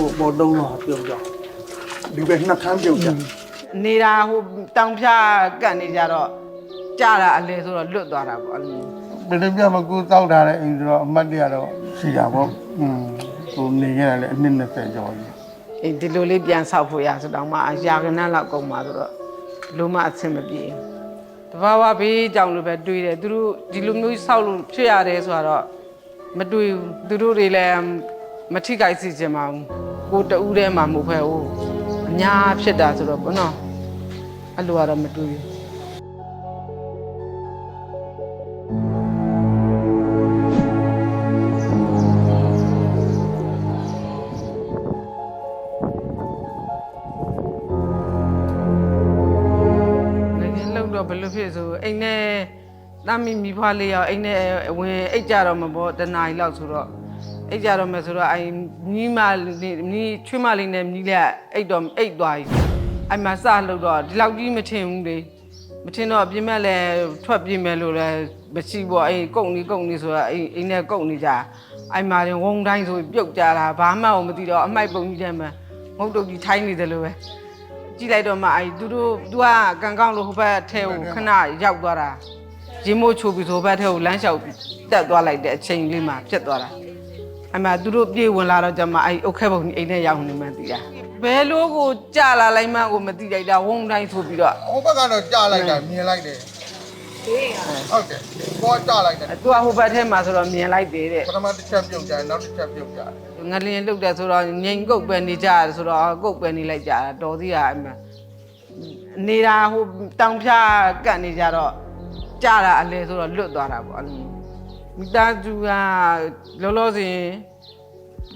ိုဘောတုံးတော့ပြုတ်ကြဒီပဲနှစ်ခမ်းပြုတ်ကြနေတာဟိုတောင်ဖြာကတ်နေကြတော့ကြာတာအလဲဆိုတော့လွတ်သွားတာပေါ့အဲ့လိုမျိုးဘယ်လိုပြမကူတောက်ထားတဲ့အိမ်ဆိုတော့အမတ်တရတော့ရှိတာပေါ့อืมကိုနေခဲ့တယ်လေအနှစ်20ကျော်ကြီးအေးဒီလိုလေးပြန်ဆောက်ဖို့ရဆိုတော့မှရာကနန်းလောက်ကုန်ပါဆိုတော့လုံးမအဆင်မပြေတဘာဝဘေးကြောင်လိုပဲတွေးတယ်သူတို့ဒီလိုမျိုးဆောက်လို့ဖြစ်ရတယ်ဆိုတော့မတွေးဘူးသူတို့တွေလည်းမထိခိုက်စေချင်ပါဘူး ကိုတူးထဲမှာမဟုတ်ပဲဟိုအများဖြစ်တာဆိုတော့ဘောနော်အဲ့လိုကတော့မတွေးဘူးငယ်ငယ်လောက်တော့ဘယ်လိုဖြစ်ဆိုအိမ်နဲ့တမ်းမိမိဖွားလေးရောအိမ်နဲ့ဝင်အိတ်ကြတော့မှာပေါ့တနားရီလောက်ဆိုတော့ အိတ်ကြတော့မယ်ဆိုတော့အိမ်မြီးမလေးမြီးချွေးမလေးနဲ့မြီးလက်အိတ်တော့အိတ်သွားပြီအဲ့မှာစလို့တော့ဒီလောက်ကြီးမထင်ဘူးလေမထင်တော့ပြင်မဲ့လဲထွက်ပြင်မဲ့လို့လဲမရှိပေါ့အိမ်ကုတ်နေကုတ်နေဆိုတော့အိမ်အိမ်နဲ့ကုတ်နေကြအဲ့မှာရင်ဝုံတိုင်းဆိုပြုတ်ကြတာဘာမှမသိတော့အမိုက်ပုံကြီးတဲ့မှာငုတ်တုတ်ကြီးထိုင်းနေတယ်လို့ပဲကြည့်လိုက်တော့မှအဲ့သူတို့သူကကန်ကောင်းလို့ဟိုဘက်ထဲကိုခဏရောက်သွားတာရင်းမို့ချိုပြီးဆိုဘက်ထဲကိုလမ်းလျှောက်တက်သွားလိုက်တဲ့အချိန်လေးမှာပြတ်သွားတာ အမှသူတို့ပြေးဝင်လာတော့ကျမအဲ့အုတ်ခဲပုံကြီးအိမ်ထဲရောက်နေမှသိတာဘယ်လိုကိုကြာလာလိုက်မှကိုမသိလိုက်တာဝုံတိုင်းဆိုပြီးတော့ဟိုဘက်ကတော့ကြားလိုက်တာမြင်လိုက်တယ်ဟုတ်တယ်ဘောကြားလိုက်တယ်သူကဟိုဘက်ထဲမှာဆိုတော့မြင်လိုက်တယ်တဲ့ပထမတစ်ချက်ပြုတ်ကြတယ်နောက်တစ်ချက်ပြုတ်ကြတယ်ငလျင်လုတ်တယ်ဆိုတော့ငိန်ကုတ်ပဲနေကြတယ်ဆိုတော့ကုတ်ပဲနေလိုက်ကြတာတော်သေးတာအမှနေတာဟိုတောင်ဖြာကတ်နေကြတော့ကြာတာအလဲဆိုတော့လွတ်သွားတာပေါ့အဲ့လို မိသားစုကလောလောဆယ်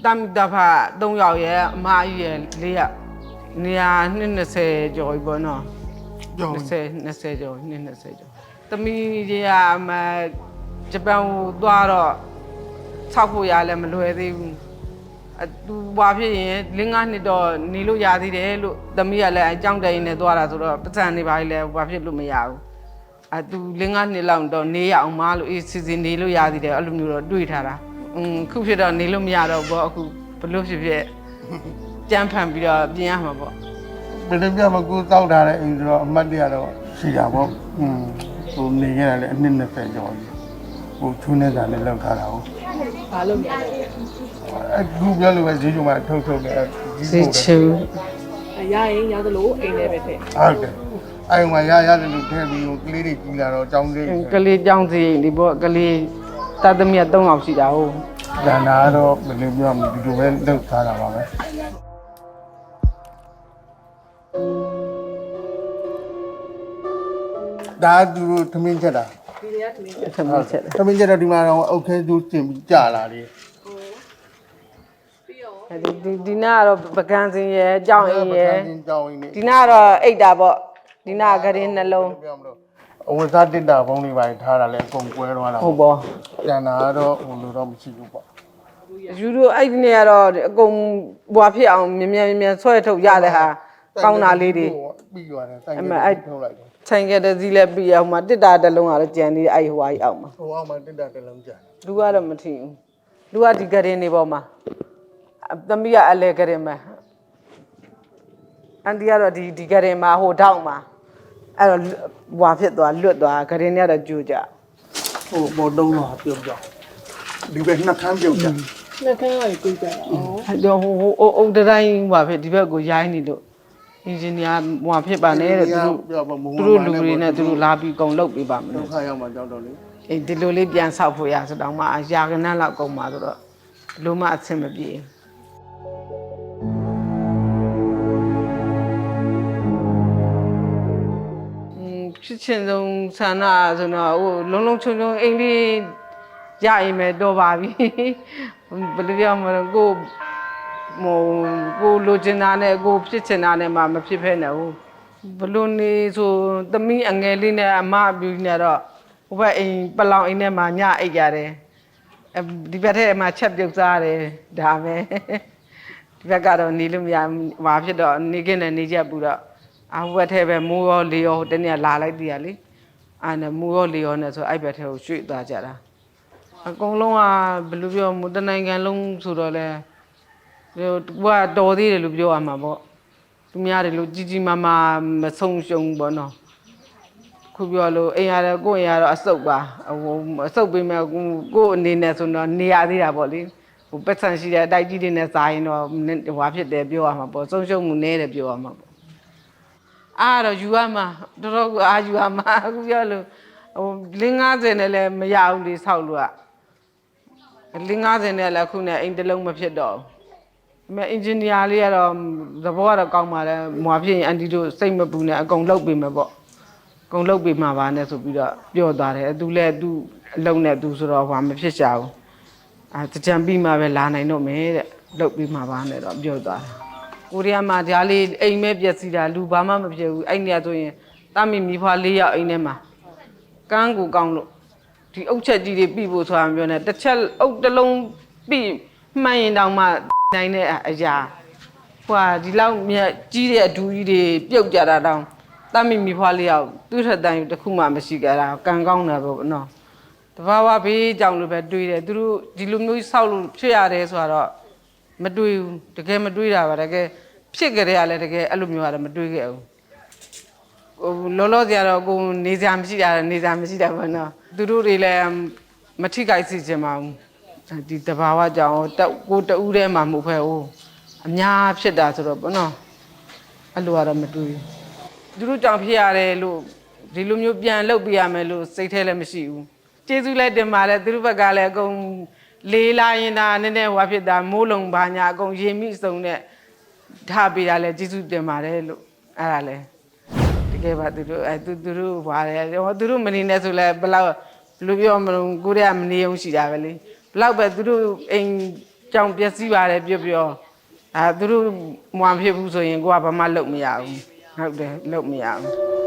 တမ်တဖာ3ယောက်ရဲ့အမကြီးရဲ့4ယောက်နေရာ20ကျော်ပြီပေါ့နော်ကြောင်း20 20ကျော်20ကျော်သမီးကြီးကအမဂျပန်ကိုသွားတော့ဆောက်ဖို့ရလည်းမလွယ်သေးဘူးအတူဘာဖြစ်ရင်လင်းငါးနှစ်တော့နေလို့ရသေးတယ်လို့သမီးကလည်းအကြောင်းတိုင်နဲ့သွားတာဆိုတော့ပတ်စံနေပါလေဘာဖြစ်လို့မရဘူး အတူလင်းငါးနှစ်လောက်တော့နေရအောင်မလို့အေးစီစီနေလို့ရသေးတယ်အဲ့လိုမျိုးတော့တွေးထားတာอืมခုဖြစ်တော့နေလို့မရတော့ဘောအခုဘလို့ဖြစ်ဖြစ်ကြမ်းဖန်ပြီးတော့ပြင်ရမှာပေါ့ ဘယ်လိုပြမကူတောက်ထားတဲ့အိမ်ဆိုတော့အမတ်တရတော့ရှိတာပေါ့อืมကိုနေခဲ့တယ်လေအနှစ်20ကျော်ကြီးဟိုချူနေတာလည်းလောက်ထားတာဟုတ် ဘာလို့များလဲ အခုပြောလို့ပဲဈေးကြုံမှာထုတ်ထုတ်တယ် စေချူ အရရင်ရသလိုအိမ်ထဲပဲထည့် ဟုတ်တယ် အိမ်မှာရရတယ်လို့ထည့်ပြီးကလေးတွေကြီးလာတော့ចောင်းသေးကလေးကြောင်းစီဒီဘောကလေးတသမီး3အောင်ရှိတာဟုတ်ဒါနာတော့ဘယ်လိုပြောမလဲဒီလိုပဲလောက်ထားတာပါပဲဒါသူတို့သမင်းချက်တာဒီတွေကတမင်းသမီးချက်တယ်သမင်းချက်တော့ဒီမှာတော့အုတ်ခဲကျိုးတင်ပြီးကြာလာတယ်ပြီးတော့ဒီဒီဒီနာကတော့ပကန်းစင်ရဲ့ကြောင်းအင်းရဲ့ကြောင်းအင်းနေဒီနာကတော့အိတ်တာပေါ့ ဒီနာကရင်နှလုံးပြောမလို့အဝတ်စားတစ်တာဘုံတွေပါထားတာလဲအကုန်ကွဲသွားတာဟုတ်ပေါ့ကျန်တာကတော့ဟိုလိုတော့မရှိဘူးပေါ့ယူတို့အဲ့ဒီနေရာတော့အကုန်ဘွားဖြစ်အောင်မြင်မြန်မြန်ဆွဲထုတ်ရတဲ့ဟာကောင်းတာလေးတွေပြီးသွားတယ်ဆိုင်အကမှန်အဲ့ထုတ်လိုက်တယ်ဆိုင်ကတဲ့စီးလဲပြီးအောင်မှာတစ်တာတစ်လုံးကတော့ကြံနေအဲ့ဟိုဟာကြီးအောင်မှာဟိုအောင်မှတစ်တာတစ်လုံးကြာလူကတော့မထင်ဘူးလူကဒီကရင်နေပေါ်မှာအသမီးကအလဲကရင်မှာအန်တီကတော့ဒီဒီကရင်မှာဟိုထောက်မှာ အဲ့တော့ဟွာဖြစ်သွားလွတ်သွားဂရင်းတွေကတော့ကျူကြဟိုပေါ်တုံးတော့ပြုတ်ကြဒီဘက်နှစ်ခမ်းပြုတ်ကြနှကန်းကကိုကြတာဩအဲ့တော့ဟိုဟိုအုပ်အုပ်တတိုင်းဟွာဖြစ်ဒီဘက်ကိုရိုင်းနေလို့အင်ဂျင်နီယာဟွာဖြစ်ပါနဲ့တဲ့သူတို့သူတို့လူတွေနဲ့သူတို့လာပြီးကုံလောက်ပေးပါမဒုလို့က္ခရောက်မှကြောက်တော့လေအေးဒီလိုလေးပြန်ဆောက်ဖို့ရဆိုတော့မှအရာကနန်းလောက်ကုံပါဆိုတော့ဘယ်လို့မှအဆင်မပြေဘူး ဖြစ်ချင်ဆုံးဆန္ဒဆိုတော့ဟိုလုံးလုံးချုံချုံအိမ်လေးရရင်ပဲတော့ပါပြီဘယ်လိုပြောမလဲကိုဟိုကိုလိုချင်တာနဲ့ကိုဖြစ်ချင်တာနဲ့မှမဖြစ်ဖဲနဲ့ဟုတ်ဘလို့နေဆိုသမီးအငယ်လေးနဲ့အမအပြူနဲ့တော့ဟိုဘက်အိမ်ပလောင်အိမ်ထဲမှာညအိတ်ရတယ်အဲဒီဘက်ထဲမှာချက်ပြုတ်စားတယ်ဒါပဲဒီဘက်ကတော့နေလို့မရဘူးဟာဖြစ်တော့နေခင်းနဲ့နေချက်ပူတော့ အဟိုဘက်ထဲပဲမိုးရောလေရောတနေ့ကလာလိုက်တည်ရလေအဲ့နဲ့မိုးရောလေရောနဲ့ဆိုအဲ့ဘက်ထဲကိုရွှေ့သွားကြတာအကုန်လုံးကဘယ်လိုပြောမလဲတနိုင်ငံလုံးဆိုတော့လဲဟိုကတော်သေးတယ်လို့ပြောရမှာပေါ့သူများတယ်လို့ကြီးကြီးမားမားမဆုံးရှုံးဘူးပေါ့နော်ခုပြောလို့အိမ်ရတယ်ကိုယ့်အိမ်ရတော့အဆုတ်ပါဟိုအဆုတ်ပေးမဲ့ကိုကိုယ့်အနေနဲ့ဆိုတော့နေရသေးတာပေါ့လေဟိုပတ်ဆန်ရှိတဲ့အတိုက်ကြီးတွေနဲ့စားရင်တော့နည်းဟွာဖြစ်တယ်ပြောရမှာပေါ့ဆုံးရှုံးမှုနည်းတယ်ပြောရမှာပေါ့ အားတော့ယူရမှာတော်တော်ကအားယူရမှာအခုပြောလို့ဟို50နဲ့လည်းမရဘူးလေဆောက်လို့ကလင်း90နဲ့လည်းခုနဲ့အိမ်တစ်လုံးမဖြစ်တော့ဘူးဒါပေမဲ့အင်ဂျင်နီယာလေးကတော့သဘောကတော့ကောင်းပါလေမွာဖြစ်ရင်အန်တီတို့စိတ်မပူနဲ့အကုန်လုပ်ပေးမယ်ပေါ့အကုန်လုပ်ပေးမှာပါနဲ့ဆိုပြီးတော့ပြောသွားတယ်သူလည်းသူအလုံးနဲ့သူဆိုတော့ဟွာမဖြစ်ချဘူးအဲတကြံပြီးမှပဲလာနိုင်တော့မယ်တဲ့လုပ်ပေးမှာပါနဲ့တော့ပြောသွားတယ် ကိုရီးယားမှာဒါလေးအိမ်မဲပျက်စီးတာလူဘာမှမဖြစ်ဘူးအဲ့နေရာဆိုရင်တာမီမိဖွာလေးယောက်အိမ်ထဲမှာကန်းကိုကောင်းလို့ဒီအုတ်ချက်ကြီးတွေပြီးဖို့ဆိုတာမပြောနဲ့တစ်ချက်အုတ်တစ်လုံးပြီးမှန်ရင်တောင်မှနိုင်တဲ့အရာဟွာဒီလောက်မြက်ကြီးတဲ့အဒူကြီးတွေပြုတ်ကြတာတောင်တမ်းမိမိဖွားလေးရောက်သူ့ထက်တန်ယူတစ်ခုမှမရှိကြတာကံကောင်းတယ်ပေါ့နော်တဘာဝဘေးကြောင့်လို့ပဲတွေးတယ်သူတို့ဒီလိုမျိုးဆောက်လို့ဖြစ်ရတယ်ဆိုတော့ မတွေးဘူးတကယ်မတွေးတာပါတကယ်ဖြစ်ကြတဲ့ကလည်းတကယ်အဲ့လိုမျိုးရတယ်မတွေးခဲ့ဘူးဟိုလောလောဆရာတော့ကိုနေစရာမရှိတာနေစရာမရှိတာပေါ့နော်သူတို့တွေလည်းမထိခိုက်စေချင်ပါဘူးဒီတဘာဝကြောင့်တက်ကိုတူးထဲမှာမဟုတ်ဖဲဟိုအများဖြစ်တာဆိုတော့ပေါ့နော်အဲ့လိုကတော့မတွေးဘူးသူတို့ကြောင့်ဖြစ်ရတယ်လို့ဒီလိုမျိုးပြန်လုပ်ပြရမယ်လို့စိတ်ထဲလည်းမရှိဘူးကျေးဇူးလည်းတင်ပါတယ်သူတို့ဘက်ကလည်းအကုန် လေးလာရင်ဒါနည်းနည်းဟွာဖြစ်တာမိုးလုံပါညာအကုန်ရင်မိစုံနဲ့ထားပေးတာလည်းကျေးဇူးတင်ပါတယ်လို့အဲ့ဒါလည်းတကယ်ပါသူတို့အဲသူသူတို့ပါတယ်ဟောသူတို့မနေနဲ့ဆိုလဲဘယ်လောက်ဘယ်လိုပြောမလို့ကိုရဲကမနေအောင်ရှိတာပဲလေဘယ်လောက်ပဲသူတို့အိမ်ကြောင်ပျက်စီးပါတယ်ပြောပြောအဲသူတို့မွန်ဖြစ်ဘူးဆိုရင်ကိုကဘာမှလုပ်မရဘူးဟုတ်တယ်လုပ်မရဘူး